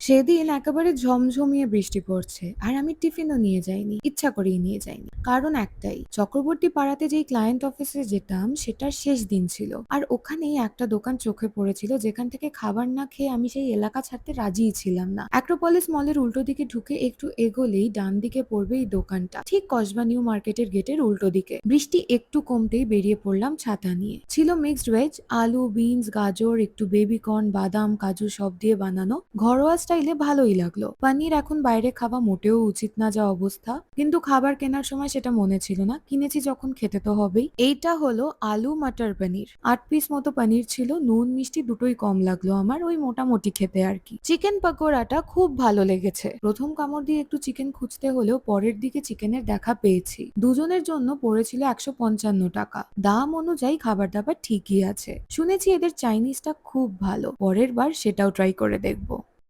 সেদিন একেবারে ঝমঝমিয়ে বৃষ্টি পড়ছে, আর আমি টিফিনও নিয়ে যাইনি, ইচ্ছা করেই নিয়ে যাইনি। কারণ একটাই, চক্রবর্তী পাড়াতে যেই ক্লায়েন্ট অফিসে যেতাম, সেটার শেষ দিন ছিল। আর ওখানেই একটা দোকান চোখে পড়েছিল, যেখান থেকে খাবার না খেয়ে আমি সেই এলাকা ছাড়তে রাজিই ছিলাম না। অ্যাক্রোপলিস মলের উল্টো দিকে ঢুকে একটু এগোলেই ডান দিকে পড়বে এই দোকানটা, ঠিক কসবা নিউ মার্কেটের গেটের উল্টো দিকে। বৃষ্টি একটু কমতেই বেরিয়ে পড়লাম ছাতা নিয়ে। ছিল মিক্সড ভেজ আলু বিনস গাজর, একটু বেবি কর্ন বাদাম, কাজু সব দিয়ে বানানো। ঘরোয়া স্টাইলে ভালোই লাগল। পানির এখন বাইরে খাওয়া মোটেও উচিত না যা অবস্থা। কিন্তু খাবার কেনার সময় সেটা মনে ছিল না। কিনেছি যখন খেতে তো হবেই। এইটা হলো আলু, মাটার পনির। আট পিস মতো পনির ছিল। নুন, মিষ্টি দুটোই কম লাগল আমার। ওই মোটামুটি খেতে আর কি। চিকেন পাকোড়াটা খুব ভালো লেগেছে। প্রথম কামড় দিয়ে একটু চিকেন খুঁজতে হলেও পরের দিকে চিকেনের দেখা পেয়েছি। দুজনের জন্য পড়েছিল একশো পঞ্চান্ন টাকা। দাম অনুযায়ী খাবার দাবার ঠিকই আছে। শুনেছি এদের চাইনিজটা খুব ভালো। পরের বার সেটাও ট্রাই করে দেখব।